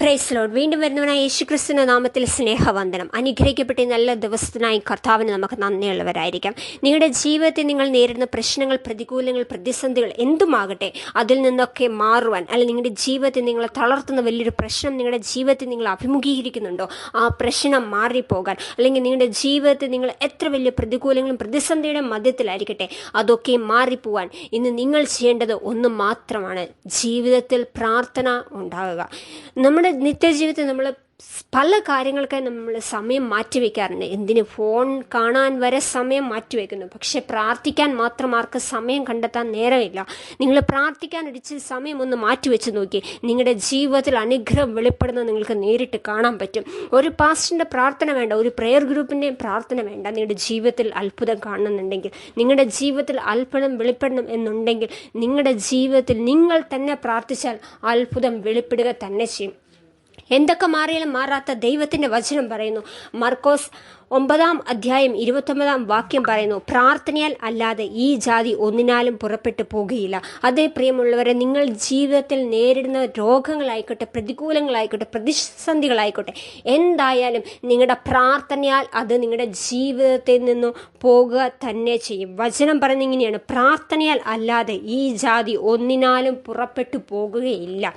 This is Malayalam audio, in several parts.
പ്രൈസ് ലോഡ് വീണ്ടും വരുന്നവനായ യേശു ക്രിസ്തുവിന്റെ നാമത്തിൽ സ്നേഹവന്ദനം. അനുഗ്രഹിക്കപ്പെട്ട നല്ല ദിവസത്തിനായി കർത്താവിന് നമുക്ക് നന്ദിയുള്ളവരായിരിക്കാം. നിങ്ങളുടെ ജീവിതത്തിൽ നിങ്ങൾ നേരിടുന്ന പ്രശ്നങ്ങൾ പ്രതികൂലങ്ങൾ പ്രതിസന്ധികൾ എന്തുമാകട്ടെ അതിൽ നിന്നൊക്കെ മാറുവാൻ അല്ലെങ്കിൽ നിങ്ങളുടെ ജീവിതത്തിൽ നിങ്ങളെ തളർത്തുന്ന വലിയൊരു പ്രശ്നം നിങ്ങളുടെ ജീവിതത്തിൽ നിങ്ങൾ അഭിമുഖീകരിക്കുന്നുണ്ടോ ആ പ്രശ്നം മാറിപ്പോകാൻ അല്ലെങ്കിൽ നിങ്ങളുടെ ജീവിതത്തിൽ നിങ്ങൾ എത്ര വലിയ പ്രതികൂലങ്ങളും പ്രതിസന്ധിയുടെ മധ്യത്തിലായിരിക്കട്ടെ അതൊക്കെ മാറിപ്പോവാൻ ഇന്ന് നിങ്ങൾ ചെയ്യേണ്ടത് ഒന്ന് മാത്രമാണ്. ജീവിതത്തിൽ പ്രാർത്ഥന ഉണ്ടാകുക നമ്മുടെ നിത്യജീവിതത്തിൽ നമ്മൾ പല കാര്യങ്ങൾക്കായി നമ്മൾ സമയം മാറ്റിവെക്കാറുണ്ട്. എന്തിന്? ഫോൺ കാണാൻ വരെ സമയം മാറ്റിവെക്കുന്നു. പക്ഷെ പ്രാർത്ഥിക്കാൻ മാത്രം ആർക്ക് സമയം കണ്ടെത്താൻ നേരമില്ല. നിങ്ങൾ പ്രാർത്ഥിക്കാൻ ഒരിച്ച് സമയം ഒന്ന് മാറ്റിവെച്ച് നോക്കി. നിങ്ങളുടെ ജീവിതത്തിൽ അനുഗ്രഹം വെളിപ്പെടുന്നത് നിങ്ങൾക്ക് നേരിട്ട് കാണാൻ പറ്റും. ഒരു പാസ്റ്റിന്റെ പ്രാർത്ഥന വേണ്ട ഒരു പ്രെയർ ഗ്രൂപ്പിന്റെയും പ്രാർത്ഥന വേണ്ട. നിങ്ങളുടെ ജീവിതത്തിൽ അത്ഭുതം കാണുന്നുണ്ടെങ്കിൽ നിങ്ങളുടെ ജീവിതത്തിൽ അത്ഭുതം വെളിപ്പെടണം എന്നുണ്ടെങ്കിൽ നിങ്ങളുടെ ജീവിതത്തിൽ നിങ്ങൾ തന്നെ പ്രാർത്ഥിച്ചാൽ അത്ഭുതം വെളിപ്പെടുക തന്നെ ചെയ്യും. എന്തൊക്കെ മാറിയാലും മാറാത്ത ദൈവത്തിന്റെ വചനം പറയുന്നു. മർക്കോസ് ഒമ്പതാം അധ്യായം ഇരുപത്തൊമ്പതാം വാക്യം പറയുന്നു പ്രാർത്ഥനയാൽ അല്ലാതെ ഈ ജാതി ഒന്നിനാലും പുറപ്പെട്ടു പോകുകയില്ല. അതേ പ്രിയമുള്ളവരെ നിങ്ങൾ ജീവിതത്തിൽ നേരിടുന്ന രോഗങ്ങളായിക്കോട്ടെ പ്രതികൂലങ്ങളായിക്കോട്ടെ പ്രതിസന്ധികളായിക്കോട്ടെ എന്തായാലും നിങ്ങളുടെ പ്രാർത്ഥനയാൽ അത് നിങ്ങളുടെ ജീവിതത്തിൽ നിന്നും പോകുക തന്നെ ചെയ്യും. വചനം പറഞ്ഞിങ്ങനെയാണ് പ്രാർത്ഥനയാൽ അല്ലാതെ ഈ ജാതി ഒന്നിനാലും പുറപ്പെട്ടു പോകുകയില്ല.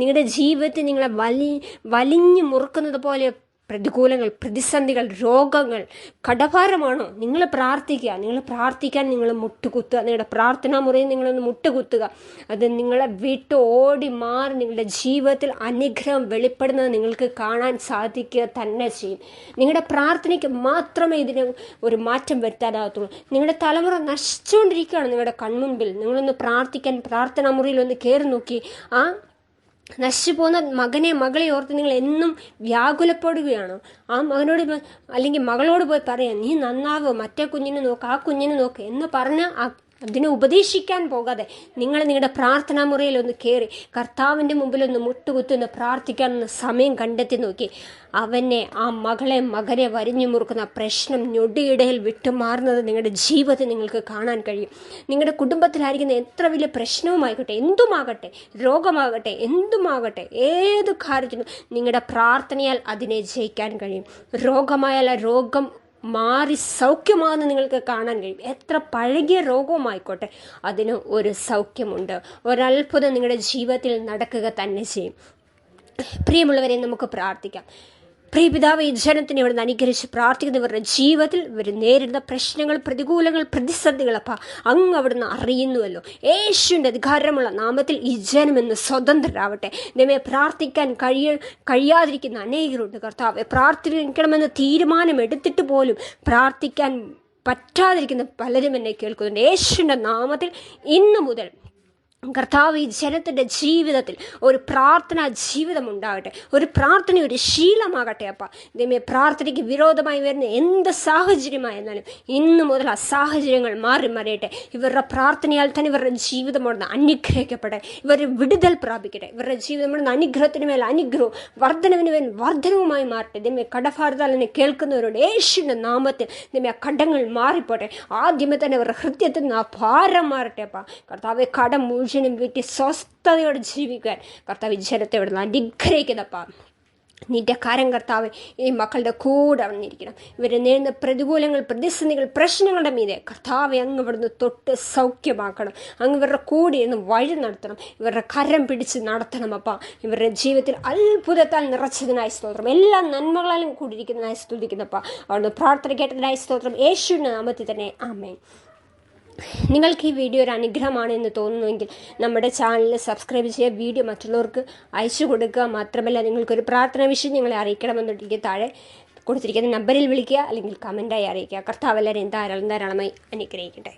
നിങ്ങളുടെ ജീവിതത്തിൽ നിങ്ങളെ വലി വലിഞ്ഞു മുറുക്കുന്നത് പോലെ പ്രതികൂലങ്ങൾ പ്രതിസന്ധികൾ രോഗങ്ങൾ കടഭാരമാണോ? നിങ്ങൾ പ്രാർത്ഥിക്കുക. നിങ്ങൾ പ്രാർത്ഥിക്കാൻ നിങ്ങൾ മുട്ടുകുത്തുക. നിങ്ങളുടെ പ്രാർത്ഥനാ മുറിയിൽ നിങ്ങളൊന്ന് മുട്ടുകുത്തുക. അത് നിങ്ങളെ വിട്ട് ഓടി മാറി നിങ്ങളുടെ ജീവിതത്തിൽ അനുഗ്രഹം വെളിപ്പെടുന്നത് നിങ്ങൾക്ക് കാണാൻ സാധിക്കുക തന്നെ ചെയ്യും. നിങ്ങളുടെ പ്രാർത്ഥനയ്ക്ക് മാത്രമേ ഇതിന് ഒരു മാറ്റം വരുത്താനാകത്തുള്ളൂ. നിങ്ങളുടെ തലമുറ നശിച്ചുകൊണ്ടിരിക്കുകയാണ് നിങ്ങളുടെ കൺമുമ്പിൽ നിങ്ങളൊന്ന് പ്രാർത്ഥിക്കാൻ പ്രാർത്ഥനാ മുറിയിൽ ഒന്ന് കയറി നോക്കി. ആ നശിച്ചു പോകുന്ന മകനെ മകളെ ഓർത്ത് നിങ്ങൾ എന്നും വ്യാകുലപ്പെടുകയാണോ. ആ മകനോട് അല്ലെങ്കിൽ മകളോട് പോയി പറയാം നീ നന്നാവോ? മറ്റേ കുഞ്ഞിനെ നോക്ക് ആ കുഞ്ഞിനെ നോക്ക് എന്ന് പറഞ്ഞ അതിനെ ഉപദേശിക്കാൻ പോകാതെ നിങ്ങൾ നിങ്ങളുടെ പ്രാർത്ഥനാ മുറിയിൽ ഒന്ന് കയറി കർത്താവിന്റെ മുമ്പിൽ ഒന്ന് മുട്ടുകുത്തുന്ന് പ്രാർത്ഥിക്കാനൊന്ന് സമയം കണ്ടെത്തി നോക്കി. അവനെ ആ മകളെ മകനെ വരിഞ്ഞു മുറുക്കുന്ന പ്രശ്നം ഞൊടിയിടയിൽ വിട്ടുമാറുന്നത് നിങ്ങളുടെ ജീവിതത്തിൽ നിങ്ങൾക്ക് കാണാൻ കഴിയും. നിങ്ങളുടെ കുടുംബത്തിലായിരിക്കുന്ന എത്ര വലിയ പ്രശ്നവുമായിക്കോട്ടെ എന്തുമാകട്ടെ രോഗമാകട്ടെ എന്തുമാകട്ടെ ഏത് കാര്യത്തിനും നിങ്ങളുടെ പ്രാർത്ഥനയാൽ അതിനെ ജയിക്കാൻ കഴിയും. രോഗമായാൽ രോഗം മാറി സൗഖ്യമാണെന്ന് നിങ്ങൾക്ക് കാണാൻ കഴിയും. എത്ര പഴകിയ രോഗവുമായിക്കോട്ടെ അതിന് ഒരു സൗഖ്യമുണ്ട്. ഒരത്ഭുതം നിങ്ങളുടെ ജീവിതത്തിൽ നടക്കുക തന്നെ ചെയ്യും. പ്രിയമുള്ളവരെ നമുക്ക് പ്രാർത്ഥിക്കാം. പ്രിയ ഈ ജനത്തിനെ നിന്ന് അനുഗ്രഹിച്ച് പ്രാർത്ഥിക്കുന്നവരുടെ ജീവിതത്തിൽ ഇവർ നേരിടുന്ന പ്രശ്നങ്ങൾ പ്രതികൂലങ്ങൾ പ്രതിസന്ധികളപ്പ അങ്ങ് അവിടുന്ന് അറിയുന്നുവല്ലോ. യേശുവിന്റെ അധികാരമുള്ള നാമത്തിൽ ഈ ജനമെന്ന് സ്വതന്ത്രരാവട്ടെ. ദൈവമേ പ്രാർത്ഥിക്കാൻ കഴിയ കഴിയാതിരിക്കുന്ന അനേകരുണ്ട് കർത്താവ്. പ്രാർത്ഥിക്കണമെന്ന് തീരുമാനമെടുത്തിട്ട് പോലും പ്രാർത്ഥിക്കാൻ പറ്റാതിരിക്കുന്ന പലരും എന്നെ കേൾക്കുന്നുണ്ട്. യേശുവിന്റെ നാമത്തിൽ ഇന്നു മുതൽ കർത്താവ് ഈ ജനത്തിന്റെ ജീവിതത്തിൽ ഒരു പ്രാർത്ഥന ജീവിതം ഉണ്ടാകട്ടെ. ഒരു പ്രാർത്ഥന ഒരു ശീലമാകട്ടെ അപ്പ. ദൈവമേ പ്രാർത്ഥനയ്ക്ക് വിരോധമായി വരുന്ന എന്ത് സാഹചര്യമായിരുന്നാലും ഇന്ന് മുതൽ ആ സാഹചര്യങ്ങൾ മാറി മറിയട്ടെ. ഇവരുടെ പ്രാർത്ഥനയാൽ തന്നെ ഇവരുടെ ജീവിതം അവിടുന്ന് അനുഗ്രഹിക്കപ്പെടെ ഇവർ വിടുതൽ പ്രാപിക്കട്ടെ. ഇവരുടെ ജീവിതം അവിടുന്ന് അനുഗ്രഹത്തിന് മേൽ അനുഗ്രഹവും വർധനവിന് മേൽ വർധനവുമായി മാറട്ടെ. ദൈവമേ കടഭാരതാലിനെ കേൾക്കുന്നവരോട് യേശുവിന്റെ നാമത്തിൽ ദൈവമേ ആ കടങ്ങൾ മാറിപ്പോട്ടെ. ആദ്യമേ തന്നെ അവരുടെ ഹൃദയത്തിൽ നിന്ന് ആ ഭാരം മാറട്ടെ അപ്പ. കർത്താവെ കടം മുഴുവൻ മനുഷ്യനും വീട്ടി സ്വസ്ഥതയോടെ ജീവിക്കാൻ കർത്താവ് ജനത്തെ ഇവിടുന്ന് അനുഗ്രഹിക്കുന്നപ്പാ. നിന്റെ കാരം കർത്താവ് ഈ മക്കളുടെ കൂടെ വന്നിരിക്കണം ഇവരെ നേരിടുന്ന പ്രതികൂലങ്ങൾ പ്രതിസന്ധികൾ പ്രശ്നങ്ങളുടെ മീതെ കർത്താവെ അങ്ങ് ഇവിടുന്ന് തൊട്ട് സൗഖ്യമാക്കണം. അങ്ങ് ഇവരുടെ കൂടെ ഇരുന്ന് വഴി നടത്തണം. ഇവരുടെ കരം പിടിച്ച് നടത്തണം അപ്പം ഇവരുടെ ജീവിതത്തിൽ അത്ഭുതത്താൽ നിറച്ചതിനായി സ്തോത്രം. എല്ലാ നന്മകളാലും കൂടിയിരിക്കുന്നതിനായി സ്തുതിക്കുന്നപ്പ. അവിടുന്ന് പ്രാർത്ഥന കേട്ടതിനായി സ്തോത്രം. യേശുവിന്റെ നാമത്തിൽ തന്നെ. ആമേ നിങ്ങൾക്ക് ഈ വീഡിയോ ഒരു അനുഗ്രഹമാണ് എന്ന് തോന്നുന്നുവെങ്കിൽ നമ്മുടെ ചാനൽ സബ്സ്ക്രൈബ് ചെയ്യുക വീഡിയോ മറ്റുള്ളവർക്ക് അയച്ചു കൊടുക്കുക. മാത്രമല്ല നിങ്ങൾക്കൊരു പ്രാർത്ഥന വിഷയം നിങ്ങളെ അറിയിക്കണമെന്നുണ്ടെങ്കിൽ താഴെ കൊടുത്തിരിക്കുന്ന നമ്പറിൽ വിളിക്കുക അല്ലെങ്കിൽ കമന്റായി അറിയിക്കുക. കർത്താവ് എല്ലാവരെയും ധാരാളം ധാരാളമായി അനുഗ്രഹിക്കട്ടെ.